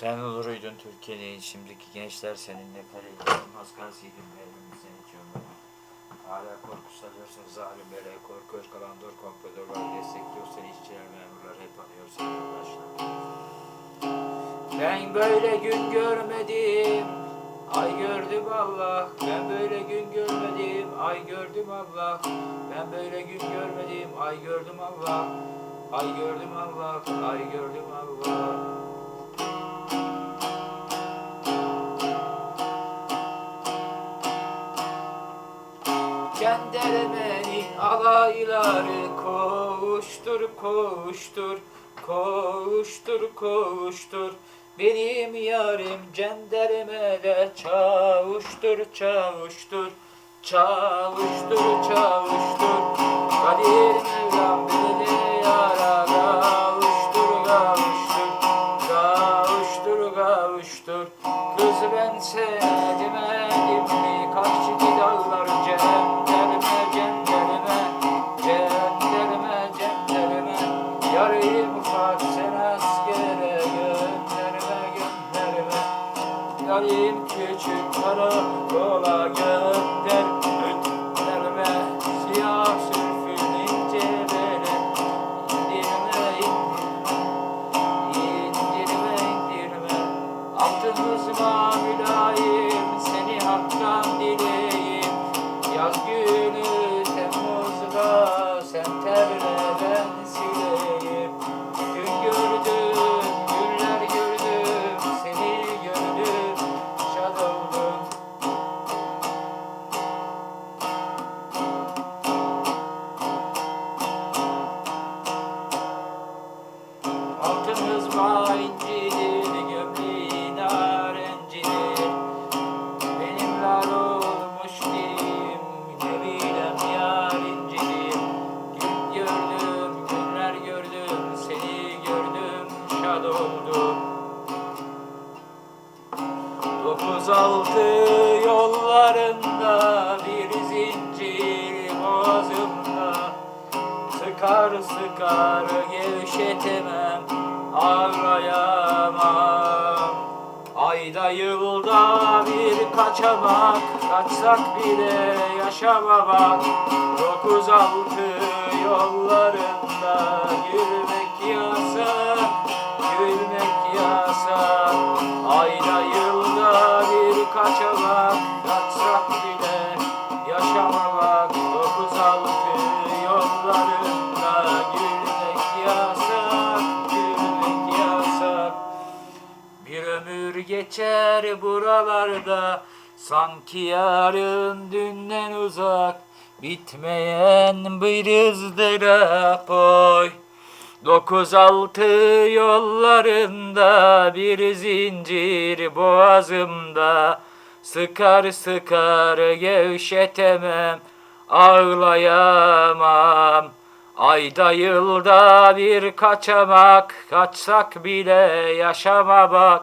Sen oluruydun Türkiye'nin şimdiki gençler seninle kaleydi. Maskasıydın benim seni içiyorum. Hala korku salıyorsun zalimlere, korku kalandor kompradorlar destekliyor seni işçiler memurlar hep anıyor senin başına. Ben böyle gün görmedim, ay gördüm Allah. Ben böyle gün görmedim, ay gördüm Allah. Ben böyle gün görmedim, ay gördüm Allah. Ay gördüm Allah, ay gördüm Allah. Cendermeni alayları koştur koştur koştur koştur benim yarim cendermede çavuştur çavuştur çavuştur çavuştur. Kadir Mevlam beni yara kavuştur kavuştur kavuştur kavuştur. Kız ben sevmedim Sen askere gönderme gönderme. Yarım küçük karakola gönder gönderme Altımız incidir, gömleğin narencidir. Benim lar olmuş dilim. Gün gördüm, günler gördüm, seni gördüm, şad oldum. Dokuz altı yollarında bir zincir boğazımda Sıkar sıkar gevşetemem ağlayamam Ayda yılda bir kaçamak Kaçsak bile yaşamamak. Dokuz altı yollarında Yürümek yasak Gülmek yasak geçer buralarda. Sanki yarın dünden uzak Bitmeyen bir ızdırap oy. Dokuz altı yollarında Bir zincir boğazımda. Sıkar sıkar gevşetemem Ağlayamam. Ayda yılda bir kaçamak Kaçsak bile yaşamamak